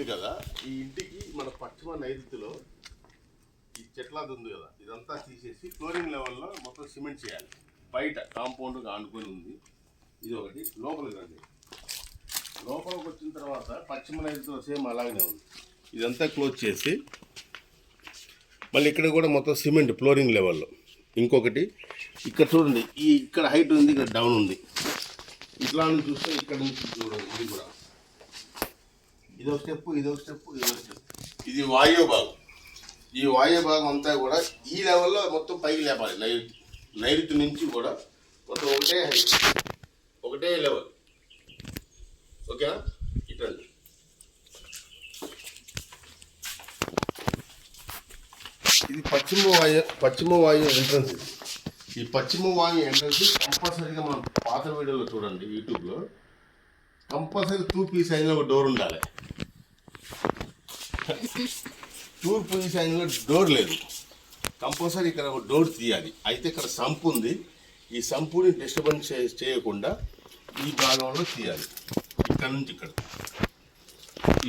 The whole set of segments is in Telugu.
ఇల్లు కదా ఈ ఇంటికి మన పశ్చిమ నైరుతిలో ఈ చెట్లాది ఉంది కదా ఇదంతా తీసేసి ఫ్లోరింగ్ లెవెల్లో మొత్తం సిమెంట్ చేయాలి. బయట కాంపౌండ్ ఆనుకొని ఉంది. ఇది ఒకటి. లోపలికి రండి. లోపలికి వచ్చిన తర్వాత పశ్చిమ నైరుతిలో సేమ్ అలాగనే ఉంది. ఇదంతా క్లోజ్ చేసి మళ్ళీ ఇక్కడ కూడా మొత్తం సిమెంట్ ఫ్లోరింగ్ లెవెల్లో ఇంకొకటి ఇక్కడ చూడండి ఈ ఇక్కడ హైట్ ఉంది ఇక్కడ డౌన్ ఉంది. ఇట్లా నుంచి చూస్తే ఇక్కడ నుంచి చూడండి ఇది కూడా. ఇది ఒక స్టెప్ ఇది ఒక స్టెప్ ఇది ఒక స్టెప్ ఇది వాయు భాగం. ఈ వాయు భాగం అంతా కూడా ఈ లెవెల్లో మొత్తం పైకి లేపాలి. నైరుతి నైరుతి నుంచి కూడా మొత్తం ఒకటే హైట్ ఒకటే లెవెల్ ఓకేనా ఇటువంటి ఇది పశ్చిమ వాయు పశ్చిమ వాయు ఎంట్రన్స్ ఇది. ఈ పశ్చిమ వాయు ఎంట్రన్స్ కంపల్సరీగా మనం పాత వీడియోలో చూడండి యూట్యూబ్లో. కంపల్సరీ తూర్పు ఈ ఒక డోర్ ఉండాలి. తూర్పు ఈ సైడ్లో డోర్ లేదు. కంపల్సరీ ఇక్కడ ఒక డోర్ తీయాలి. అయితే ఇక్కడ సంపు ఉంది. ఈ సంపుని డిస్టర్బెన్స్ చేయకుండా ఈ భాగంలో తీయాలి. ఇక్కడ నుంచి ఇక్కడ.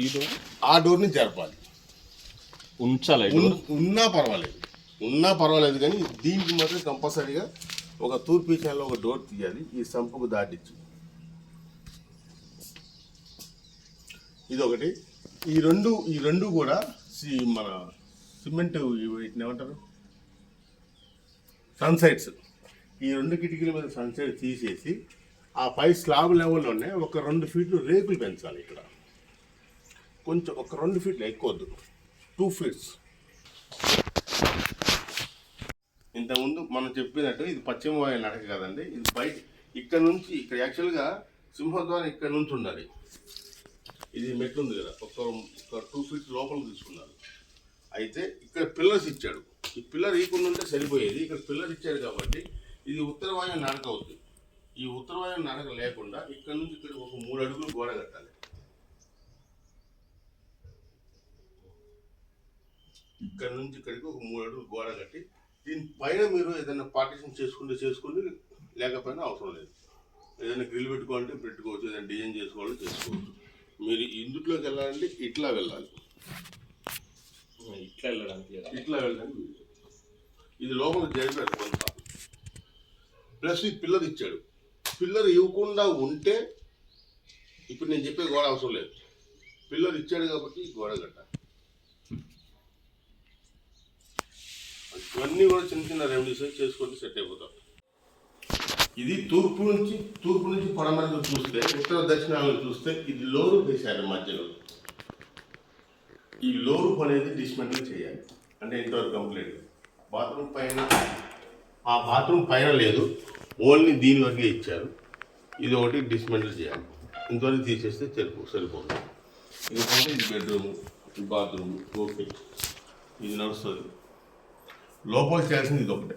ఈ డోర్? ఆ డోర్ని జరపాలి. ఉంచాలి ఉన్నా పర్వాలేదు. ఉన్నా పర్వాలేదు కానీ దీనికి మాత్రం కంపల్సరీగా ఒక తూర్పు ఈశాన్యంలో ఒక డోర్ తీయాలి. ఈ సంపుకు దాటించి ఇది ఒకటి ఈ రెండు ఈ రెండు కూడా సి- మన సిమెంట్ వీటిని ఏమంటారు? సన్సైడ్స్ ఈ రెండు కిటికీల మీద సన్సైడ్ తీసేసి ఆ పై స్లాబ్ లెవెల్లోనే ఒక రెండు ఫీట్లు రేకులు పెంచాలి ఇక్కడ. కొంచెం ఒక రెండు ఫీట్లు ఎక్కువద్దు టూ ఫీట్స్ ఇంతకుముందు మనం చెప్పినట్టు ఇది పశ్చిమ వాయు నడక కదండి. ఇది బయట ఇక్కడ నుంచి ఇక్కడ యాక్చువల్గా సింహద్వారం ఇక్కడ నుంచి ఉండాలి. ఇది మెట్లు ఉంది కదా. ఒక ఒక టూ ఫీట్ లోపల తీసుకున్నారు. అయితే ఇక్కడ పిల్లర్స్ ఇచ్చాడు. ఈ పిల్లర్ ఈకుండా ఉంటే సరిపోయేది. ఇక్కడ పిల్లర్ ఇచ్చాడు కాబట్టి ఇది ఉత్తరవాయు నడక అవుతుంది. ఈ ఉత్తరవాయు నడక లేకుండా ఇక్కడ నుంచి ఇక్కడ ఒక మూడు అడుగులు గోడ కట్టాలి. ఇక్కడ నుంచి ఇక్కడికి ఒక మూడు అడుగులు గోడ కట్టి దీని పైన మీరు ఏదైనా పార్టిషన్ చేసుకుంటే చేసుకుని లేకపోయినా అవసరం లేదు. ఏదైనా గ్రిల్ పెట్టుకోవాలంటే పెట్టుకోవచ్చు. ఏదైనా డిజైన్ చేసుకోవాలంటే చేసుకోవచ్చు. మీరు ఇందులోకి వెళ్ళాలంటే ఇట్లా వెళ్ళాలి. ఇట్లా వెళ్ళడానికి. ఇట్లా వెళ్ళడానికి. ఇది లోపల జరిపాడు కొంత ప్లస్ ఈ పిల్లర్ ఇచ్చాడు. పిల్లర్ ఇవ్వకుండా ఉంటే ఇప్పుడు నేను చెప్పే గోడ అవసరం లేదు. పిల్లర్ ఇచ్చాడు కాబట్టి గోడ కట్టాలి. ఇవన్నీ కూడా చిన్న చిన్న రెమెడీస్ చేసుకుంటే సెట్ అయిపోతాం. ఇది తూర్పు నుంచి తూర్పు నుంచి పడమరకు చూస్తే ఉత్తర దక్షిణాలను చూస్తే ఇది లోరు వేశారు మధ్యలో. ఈ లోరు అనేది డిస్మెంటల్ చేయాలి. అంటే ఇంతవరకు కంప్లీట్. బాత్రూమ్ పైన ఆ బాత్రూమ్ పైన లేదు. ఓన్లీ దీని వరకే ఇచ్చారు. ఇది ఒకటి డిస్మెంటల్ చేయాలి. ఇంతవరకు తీసేస్తే సరిపో సరిపోతుంది ఇకపోతే ఇది బెడ్రూమ్ బాత్రూమ్ ఓకే. ఇది నడుస్తుంది. లోపల చేయాల్సింది ఇది ఒకటే.